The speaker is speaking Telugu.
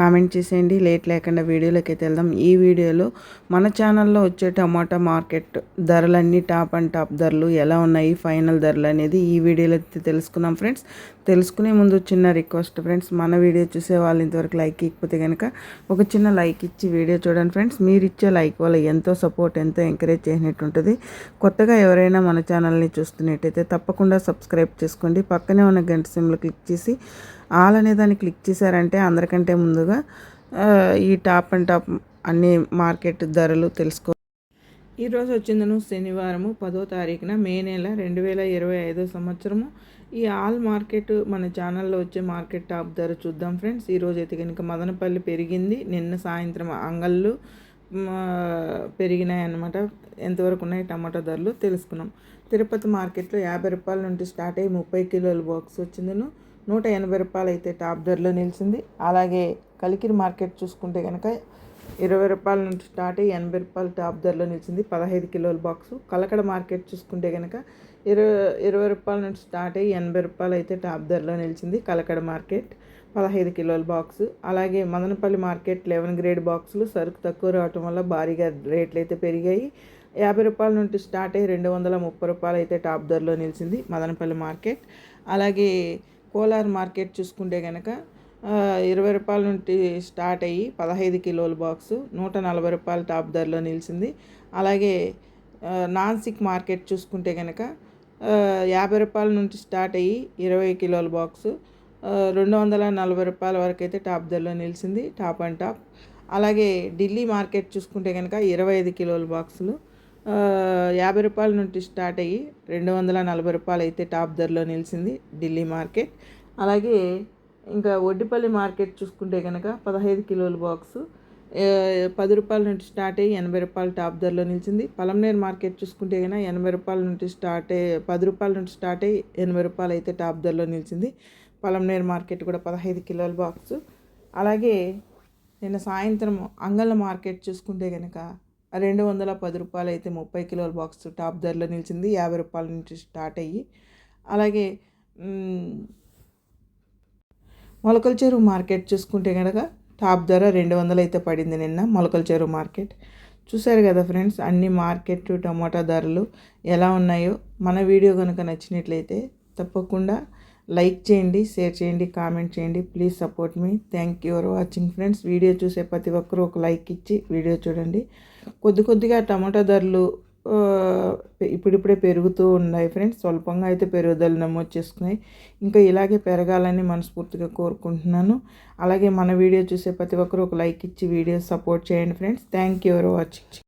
కామెంట్ చేసేయండి. లేట్ లేకుండా వీడియోలోకి అయితే వెళ్దాం. ఈ వీడియోలో మన ఛానల్లో వచ్చే టమాటా మార్కెట్ ధరలన్నీ టాప్ అండ్ టాప్ ధరలు ఎలా ఉన్నాయి ఫైనల్ ధరలు అనేది ఈ వీడియోలో అయితే తెలుసుకుందాం ఫ్రెండ్స్. తెలుసుకునే ముందు చిన్న రిక్వెస్ట్ ఫ్రెండ్స్. మన వీడియో చూసే వాళ్ళు ఇంతవరకు లైక్ ఇకపోతే కనుక ఒక చిన్న లైక్ ఇచ్చి వీడియో చూడండి ఫ్రెండ్స్. మీరు ఇచ్చే లైక్ వల్ల ఎంతో సపోర్ట్ ఎంతో ఎంకరేజ్ చేసినట్టు ఉంటుంది. కొత్తగా ఎవరైనా మన ఛానల్ని చూస్తున్నట్టయితే తప్పకుండా సబ్స్క్రైబ్ చేసుకోండి. పక్కనే ఉన్న గంట సిమ్లో క్లిక్ చేసి ఆల్ అనే దాన్ని క్లిక్ చేశారంటే అందరికంటే ముందుగా ఈ టాప్ అండ్ టాప్ అన్ని మార్కెట్ ధరలు తెలుసుకో ఈరోజు వచ్చిందను శనివారము పదో తారీఖున మే నెల రెండు వేల ఇరవై ఐదో సంవత్సరము. ఈ ఆల్ మార్కెట్ మన ఛానల్లో వచ్చే మార్కెట్ టాప్ ధర చూద్దాం ఫ్రెండ్స్. ఈరోజు అయితే కనుక మదనపల్లి పెరిగింది. నిన్న సాయంత్రం అంగళ్ళు పెరిగినాయి అన్నమాట. ఎంతవరకు ఉన్నాయి టమాటా ధరలు తెలుసుకున్నాం. తిరుపతి మార్కెట్లో యాభై రూపాయల నుండి స్టార్ట్ అయ్యి ముప్పై కిలోల బాక్స్ వచ్చిందను. నూట ఎనభై రూపాయలు అయితే టాప్ ధరలో నిలిచింది. అలాగే కలికిరి మార్కెట్ చూసుకుంటే కనుక ఇరవై రూపాయల నుంచి స్టార్ట్ అయ్యి ఎనభై రూపాయలు టాప్ ధరలో నిలిచింది. పదహైదు కిలోల బాక్సు. కలకడ మార్కెట్ చూసుకుంటే కనుక ఇరవై ఇరవై రూపాయల నుంచి స్టార్ట్ అయ్యి ఎనభై రూపాయలు అయితే టాప్ ధరలో నిలిచింది కలకడ మార్కెట్. పదహైదు కిలోల బాక్సు. అలాగే మదనపల్లి మార్కెట్ లెవెన్ గ్రేడ్ బాక్సులు. సరుకు తక్కువ రావటం వల్ల భారీగా రేట్లు అయితే పెరిగాయి. యాభై రూపాయల నుండి స్టార్ట్ అయ్యి రెండు వందల ముప్పై రూపాయలు అయితే టాప్ ధరలో నిలిచింది మదనపల్లి మార్కెట్. అలాగే కోలార్ మార్కెట్ చూసుకుంటే కనుక ఇరవై రూపాయల నుండి స్టార్ట్ అయ్యి పదహైదు కిలోల బాక్సు నూట నలభై రూపాయల టాప్ ధరలో నిలిచింది. అలాగే నాన్సిక్ మార్కెట్ చూసుకుంటే కనుక యాభై రూపాయల నుంచి స్టార్ట్ అయ్యి ఇరవై కిలోల బాక్సు రెండు వందల నలభై రూపాయల వరకు అయితే టాప్ ధరలో నిలిచింది టాప్ అండ్ టాప్. అలాగే ఢిల్లీ మార్కెట్ చూసుకుంటే కనుక ఇరవై ఐదు కిలోల బాక్సులు యాభై రూపాయల నుండి స్టార్ట్ అయ్యి రెండు వందల నలభై రూపాయలు అయితే టాప్ ధరలో నిలిచింది ఢిల్లీ మార్కెట్. అలాగే ఇంకా ఒడ్డిపల్లి మార్కెట్ చూసుకుంటే కనుక పదహైదు కిలోల బాక్స్ పది రూపాయల నుండి స్టార్ట్ అయ్యి ఎనభై రూపాయలు టాప్ ధరలో నిలిచింది. పలంనేరు మార్కెట్ చూసుకుంటే కనుక ఎనభై రూపాయల నుండి స్టార్ట్ అయ్యి పది రూపాయల నుండి స్టార్ట్ అయ్యి ఎనభై రూపాయలు అయితే టాప్ ధరలో నిలిచింది పలంనేరు మార్కెట్ కూడా పదహైదు కిలోల బాక్సు. అలాగే నిన్న సాయంత్రం అంగళ్ళ మార్కెట్ చూసుకుంటే కనుక రెండు వందల పది రూపాయలు అయితే ముప్పై కిలోల బాక్స్ టాప్ ధరలో నిలిచింది. యాభై రూపాయల నుంచి స్టార్ట్ అయ్యి అలాగే మొలకల చెరువు మార్కెట్ చూసుకుంటే కనుక టాప్ ధర రెండు వందలు అయితే పడింది నిన్న మొలకల చెరువు మార్కెట్. చూసారు కదా ఫ్రెండ్స్ అన్ని మార్కెట్ టమాటా ధరలు ఎలా ఉన్నాయో. మన వీడియో కనుక నచ్చినట్లయితే తప్పకుండా లైక్ చేయండి షేర్ చేయండి కామెంట్ చేయండి. Please support me thank you for watching friends video చూసే ప్రతి ఒక్కరూ ఒక లైక్ ఇచ్చి వీడియో చూడండి. కొద్ది కొద్దిగా టమాటా ధరలు ఇప్పుడిప్పుడే పెరుగుతూ ఉన్నాయి ఫ్రెండ్స్ స్వల్పంగా అయితే పెరుగుదల నమోదు చేసుకున్నాయి. ఇంకా ఇలాగే పెరగాలని మనస్ఫూర్తిగా కోరుకుంటున్నాను. అలాగే మన వీడియో చూసే ప్రతి ఒక్కరు ఒక లైక్ ఇచ్చి వీడియో సపోర్ట్ చేయండి friends thank you for watching